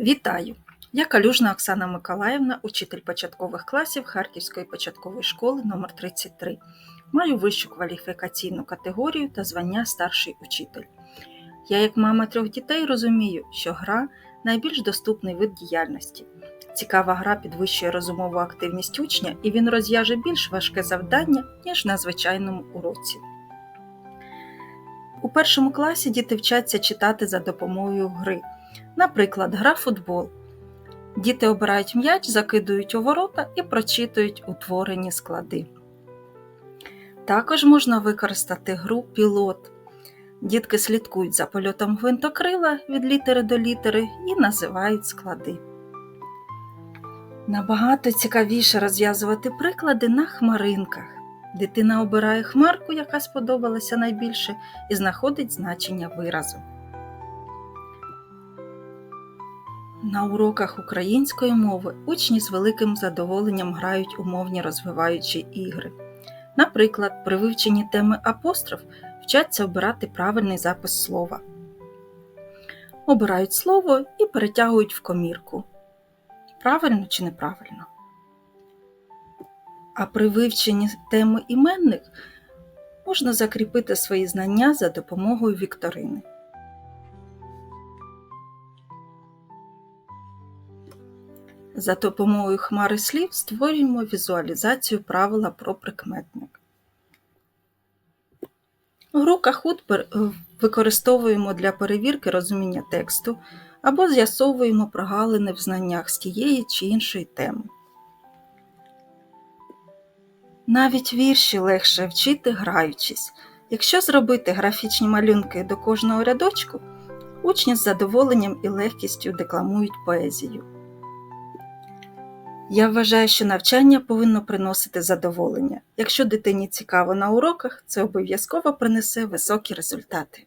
Вітаю! Я Калюжна Оксана Миколаївна, учитель початкових класів Харківської початкової школи номер 33 Маю вищу кваліфікаційну категорію та звання старший учитель. Я, як мама трьох дітей, розумію, що гра найбільш доступний вид діяльності. Цікава гра підвищує розумову активність учня, і він розв'яже більш важке завдання, ніж на звичайному уроці. У першому класі діти вчаться читати за допомогою гри. Наприклад, гра футбол. Діти обирають м'яч, закидують у ворота і прочитують утворені склади. Також можна використати гру пілот. Дітки слідкують за польотом гвинтокрила від літери до літери і називають склади. Набагато цікавіше розв'язувати приклади на хмаринках. Дитина обирає хмарку, яка сподобалася найбільше, і знаходить значення виразу. На уроках української мови учні з великим задоволенням грають у мовні розвиваючі ігри. Наприклад, при вивченні теми апостроф вчаться обирати правильний запис слова. Обирають слово і перетягують в комірку. Правильно чи неправильно? А при вивченні теми іменник можна закріпити свої знання за допомогою вікторини. За допомогою хмари слів створюємо візуалізацію правила про прикметник. Гру пер- е, використовуємо для перевірки розуміння тексту або з'ясовуємо прогалини в знаннях з тієї чи іншої теми. Навіть вірші легше вчити граючись. Якщо зробити графічні малюнки до кожного рядочку, учні з задоволенням і легкістю декламують поезію. Я вважаю, що навчання повинно приносити задоволення. Якщо дитині цікаво на уроках, це обов'язково принесе високі результати.